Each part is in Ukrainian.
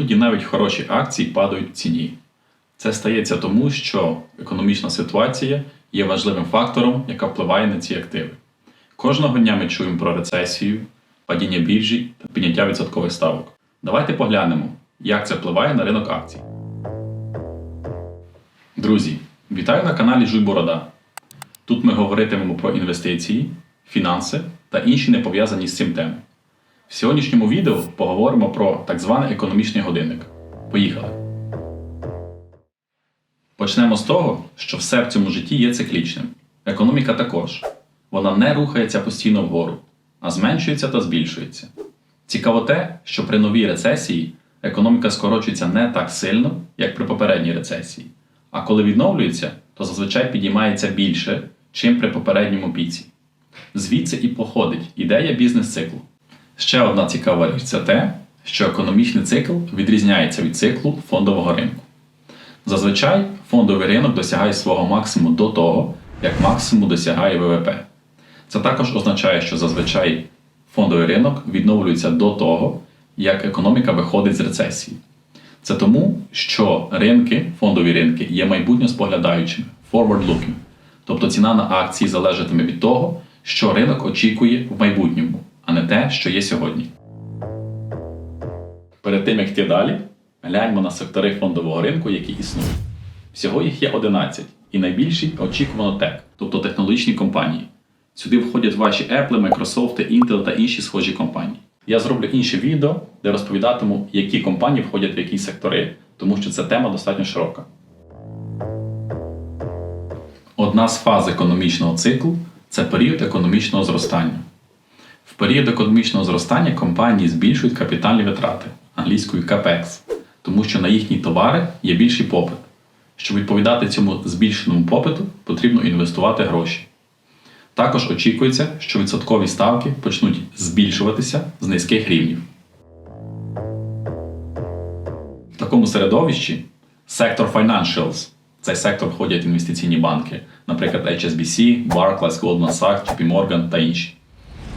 Іноді навіть хороші акції падають в ціні. Це стається тому, що економічна ситуація є важливим фактором, яка впливає на ці активи. Кожного дня ми чуємо про рецесію, падіння біржі та підняття відсоткових ставок. Давайте поглянемо, як це впливає на ринок акцій. Друзі, вітаю на каналі Жуй Борода. Тут ми говоритимемо про інвестиції, фінанси та інші не пов'язані з цим теми. В сьогоднішньому відео поговоримо про так званий економічний годинник. Поїхали! Почнемо з того, що все в цьому житті є циклічним. Економіка також. Вона не рухається постійно вгору, а зменшується та збільшується. Цікаво те, що при новій рецесії економіка скорочується не так сильно, як при попередній рецесії. А коли відновлюється, то зазвичай підіймається більше, чим при попередньому піці. Звідси і походить ідея бізнес-циклу. Ще одна цікава річ це те, що економічний цикл відрізняється від циклу фондового ринку. Зазвичай фондовий ринок досягає свого максимуму до того, як максимум досягає ВВП. Це також означає, що зазвичай фондовий ринок відновлюється до того, як економіка виходить з рецесії. Це тому, що ринки, фондові ринки є майбутньо споглядаючими, forward-looking. Тобто ціна на акції залежатиме від того, що ринок очікує в майбутньому, а не те, що є сьогодні. Перед тим як йти далі, гляньмо на сектори фондового ринку, які існують. Всього їх є 11, і найбільші очікувано тек, тобто технологічні компанії. Сюди входять ваші Apple, Microsoft, Intel та інші схожі компанії. Я зроблю інше відео, де розповідатиму, які компанії входять в які сектори, тому що ця тема достатньо широка. Одна з фаз економічного циклу це період економічного зростання. В період економічного зростання компанії збільшують капітальні витрати англійською CAPEX, тому що на їхні товари є більший попит. Щоб відповідати цьому збільшеному попиту, потрібно інвестувати гроші. Також очікується, що відсоткові ставки почнуть збільшуватися з низьких рівнів. В такому середовищі сектор Financials в цей сектор входять інвестиційні банки, наприклад, HSBC, Barclays, Goldman Sachs, JP Morgan та інші.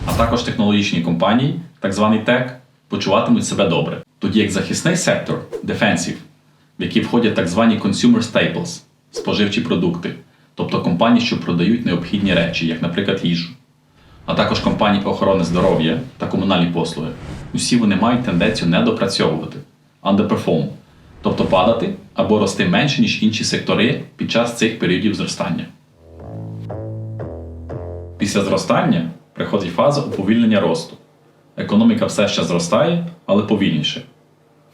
А також технологічні компанії, так званий тек, почуватимуть себе добре. Тоді як захисний сектор Defensive, в який входять так звані Consumer Staples споживчі продукти, тобто компанії, що продають необхідні речі, як, наприклад, їжу, а також компанії охорони здоров'я та комунальні послуги. Усі вони мають тенденцію недопрацьовувати underperform, тобто падати або рости менше, ніж інші сектори під час цих періодів зростання. Після зростання приходить фаза уповільнення росту. Економіка все ще зростає, але повільніше.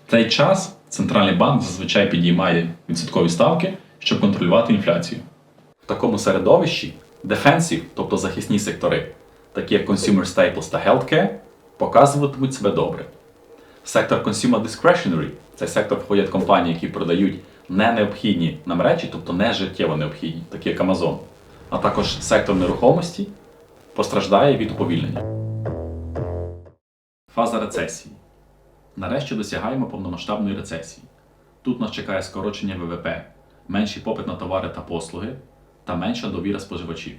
В цей час центральний банк зазвичай підіймає відсоткові ставки, щоб контролювати інфляцію. В такому середовищі defensive, тобто захисні сектори, такі як Consumer Staples та Healthcare, показуватимуть себе добре. Сектор Consumer Discretionary – цей сектор входять компанії, які продають не необхідні нам речі, тобто не життєво необхідні, такі як Amazon, а також сектор нерухомості постраждає від уповільнення. Фаза рецесії. Нарешті досягаємо повномасштабної рецесії. Тут нас чекає скорочення ВВП, менший попит на товари та послуги та менша довіра споживачів.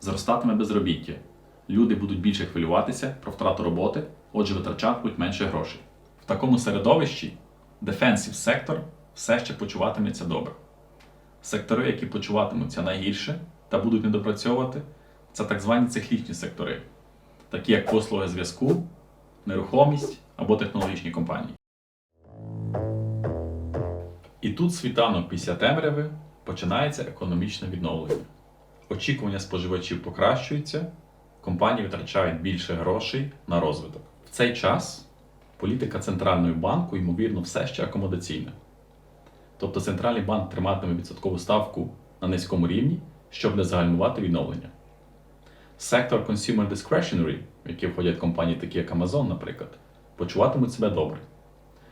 Зростатиме безробіття. Люди будуть більше хвилюватися про втрату роботи, отже, витрачатимуть менше грошей. В такому середовищі defensive сектор все ще почуватиметься добре. Сектори, які почуватимуться найгірше та будуть недопрацьовувати, це так звані циклічні сектори, такі як послуги зв'язку, нерухомість або технологічні компанії. І тут світанок після темряви починається економічне відновлення. Очікування споживачів покращуються, компанії витрачають більше грошей на розвиток. В цей час політика центрального банку, ймовірно, все ще акомодаційна. Тобто центральний банк триматиме відсоткову ставку на низькому рівні, щоб не загальмувати відновлення. Сектор Consumer Discretionary, в який входять компанії, такі як Amazon, наприклад, почуватимуть себе добре.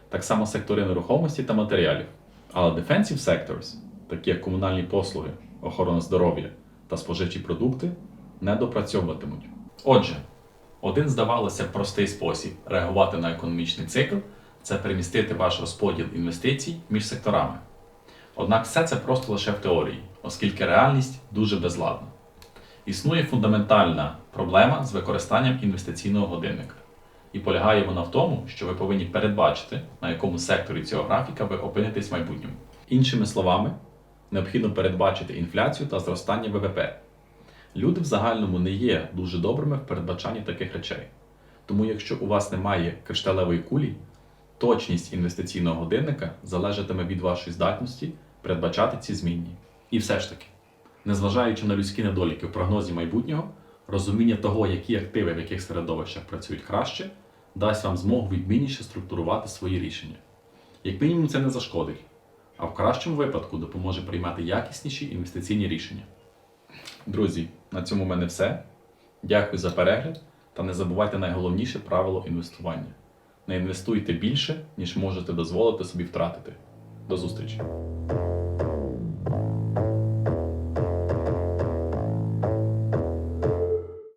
Так само сектори нерухомості та матеріалів. Але Defensive Sectors, такі як комунальні послуги, охорона здоров'я та споживчі продукти, не допрацьовуватимуть. Отже, один, здавалося, простий спосіб реагувати на економічний цикл це перемістити ваш розподіл інвестицій між секторами. Однак все це просто лише в теорії, оскільки реальність дуже безладна. Існує фундаментальна проблема з використанням інвестиційного годинника. І полягає вона в тому, що ви повинні передбачити, на якому секторі цього графіка ви опинитесь в майбутньому. Іншими словами, необхідно передбачити інфляцію та зростання ВВП. Люди в загальному не є дуже добрими в передбачанні таких речей. Тому, якщо у вас немає кришталевої кулі, точність інвестиційного годинника залежатиме від вашої здатності передбачати ці змінні. І все ж таки, незважаючи на людські недоліки в прогнозі майбутнього, розуміння того, які активи в яких середовищах працюють краще, дасть вам змогу відмінніше структурувати свої рішення. Як мінімум, це не зашкодить, а в кращому випадку допоможе приймати якісніші інвестиційні рішення. Друзі, на цьому в мене все. Дякую за перегляд та не забувайте найголовніше правило інвестування. Не інвестуйте більше, ніж можете дозволити собі втратити. До зустрічі!